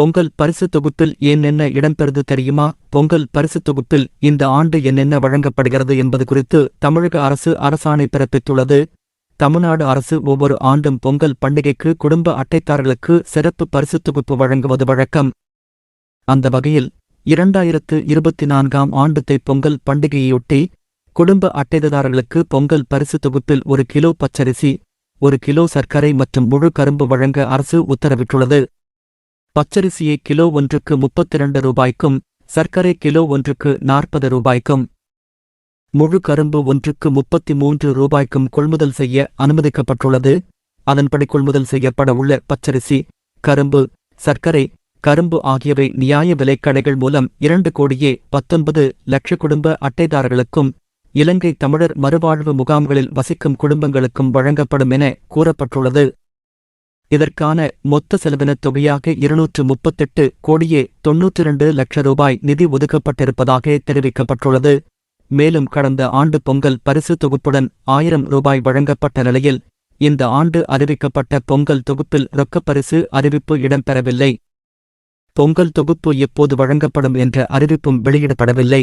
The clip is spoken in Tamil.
பொங்கல் பரிசு தொகுப்பில் என்னென்ன இடம்பெறுது தெரியுமா? பொங்கல் பரிசு தொகுப்பில் இந்த ஆண்டு என்னென்ன வழங்கப்படுகிறது என்பது குறித்து தமிழக அரசு அரசாணை பிறப்பித்துள்ளது. தமிழ்நாடு அரசு ஒவ்வொரு ஆண்டும் பொங்கல் பண்டிகைக்கு குடும்ப அட்டைதாரர்களுக்கு சிறப்பு பரிசு தொகுப்பு வழங்குவது வழக்கம். அந்த வகையில் இரண்டாயிரத்து இருபத்தி நான்காம் ஆண்டுத்தை பொங்கல் பண்டிகையொட்டி குடும்ப அட்டைதாரர்களுக்கு பொங்கல் பரிசு தொகுப்பில் ஒரு கிலோ பச்சரிசி ஒரு கிலோ சர்க்கரை மற்றும் முழு கரும்பு வழங்க அரசு உத்தரவிட்டுள்ளது. பச்சரிசியை கிலோ ஒன்றுக்கு முப்பத்திரண்டு ரூபாய்க்கும் சர்க்கரை கிலோ ஒன்றுக்கு நாற்பது ரூபாய்க்கும். முழு கரும்பு ஒன்றுக்கு முப்பத்தி மூன்று ரூபாய்க்கும் கொள்முதல் செய்ய அனுமதிக்கப்பட்டுள்ளது. அதன்படி கொள்முதல் செய்யப்பட உள்ள பச்சரிசி கரும்பு சர்க்கரை கரும்பு ஆகியவை நியாய விலைக்கடைகள் மூலம் இரண்டு கோடியே பத்தொன்பது லட்ச குடும்ப அட்டைதாரர்களுக்கும் இலங்கை தமிழர் மறுவாழ்வு முகாம்களில் வசிக்கும் குடும்பங்களுக்கும் வழங்கப்படும் என கூறப்பட்டுள்ளது. இதற்கான மொத்த செலவினத் தொகையாக இருநூற்று முப்பத்தெட்டு கோடியே தொன்னூற்றி இரண்டு லட்ச ரூபாய் நிதி ஒதுக்கப்பட்டிருப்பதாக தெரிவிக்கப்பட்டுள்ளது. மேலும் கடந்த ஆண்டு பொங்கல் பரிசு தொகுப்புடன் ஆயிரம் ரூபாய் வழங்கப்பட்ட நிலையில் இந்த ஆண்டு அறிவிக்கப்பட்ட பொங்கல் தொகுப்பில் ரொக்கப் பரிசு அறிவிப்பு இடம்பெறவில்லை. பொங்கல் தொகுப்பு எப்போது வழங்கப்படும் என்ற அறிவிப்பும் வெளியிடப்படவில்லை.